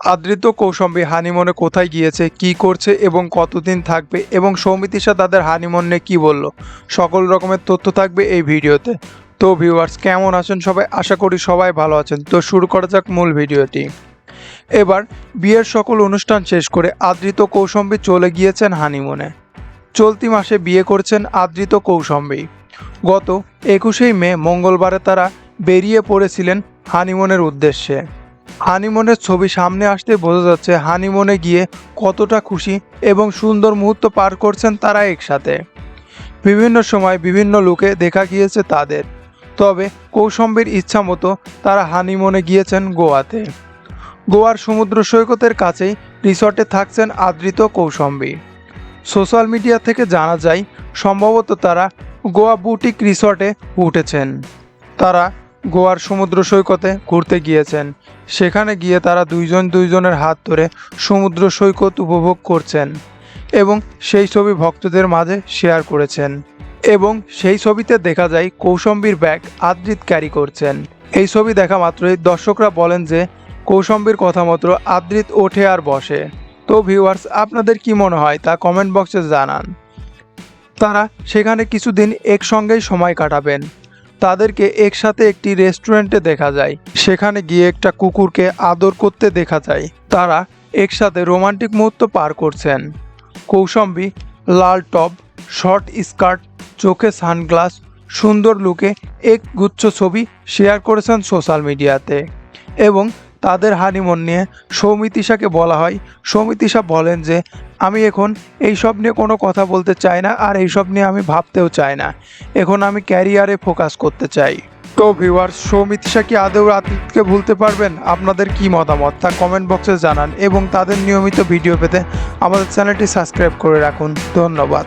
আদৃত কৌশম্বী হানিমনে কোথায় গিয়েছে, কি করছে এবং কতদিন থাকবে এবং সৌমিতিশা তাদের হানিমনে কি বলল, সকল রকমের তথ্য থাকবে এই ভিডিওতে। তো ভিউয়ার্স কেমন আছেন সবাই? আশা করি সবাই ভালো আছেন। তো শুরু করা যাক মূল ভিডিওটি। এবার বিয়ের সকল অনুষ্ঠান শেষ করে আদৃত কৌশম্বী চলে গিয়েছেন হানিমনে। চলতি মাসে বিয়ে করছেন আদৃত কৌশম্বী। গত একুশেই মে মঙ্গলবারে তারা বেরিয়ে পড়েছিলেন হানিমনের উদ্দেশ্যে। হানিমনের ছবি সামনে আসতে বোঝা যাচ্ছে হানিমনে গিয়ে কতটা খুশি এবং সুন্দর মুহূর্ত পার করছেন তারা একসাথে। বিভিন্ন সময় বিভিন্ন লোকে দেখা গিয়েছে তাদের। তবে কৌশম্বীর ইচ্ছা মতো তারা হানিমনে গিয়েছেন গোয়াতে। গোয়ার সমুদ্র সৈকতের কাছেই রিসর্টে থাকছেন আদৃত কৌশম্বী। সোশ্যাল মিডিয়া থেকে জানা যায়, সম্ভবত তারা গোয়া বুটিক রিসর্টে উঠেছেন। তারা গোয়ার সমুদ্র সৈকতে ঘুরতে গিয়েছেন। সেখানে গিয়ে তারা দুইজন দুইজনের হাত ধরে সমুদ্র সৈকত উপভোগ করছেন এবং সেই ছবি ভক্তদের মাঝে শেয়ার করেছেন এবং সেই ছবিতে দেখা যায় কৌশম্বীর ব্যাগ আদ্রিত ক্যারি করছেন। এই ছবি দেখা মাত্রই দর্শকরা বলেন যে কৌশম্বীর কথা মতো আদ্রিত ওঠে আর বসে। তো ভিউয়ার্স, আপনাদের কি মনে হয় তা কমেন্ট বক্সে জানান। তারা সেখানে কিছুদিন একসঙ্গেই সময় কাটাবেন। তাদেরকে একসাথে একটি রেস্টুরেন্টে দেখা যায়। সেখানে গিয়ে একটা কুকুরকে আদর করতে দেখা যায়। তারা একসাথে রোমান্টিক মুহূর্ত পার করছেন। কৌশম্বী, লাল টপ, শর্ট স্কার্ট, চোখে সানগ্লাস, সুন্দর লুকে এক গুচ্ছ ছবি শেয়ার করেছেন সোশ্যাল মিডিয়াতে। এবং তাদের হানিমন নিয়ে সৌমিতিশাকে বলা হয়। সৌমিতিশা বলেন যে, আমি এখন এইসব নিয়ে কোনো কথা বলতে চাই না আর এইসব নিয়ে আমি ভাবতেও চাই না। এখন আমি ক্যারিয়ারে ফোকাস করতে চাই। তো ভিউয়ার্স সৌমিতিশা কি আদৌ আতিথকে ভুলতে পারবেন? আপনাদের কি মতামত? তা কমেন্ট বক্সে জানান এবং তাদের নিয়মিত ভিডিও পেতে আমাদের চ্যানেলটি সাবস্ক্রাইব করে রাখুন। ধন্যবাদ।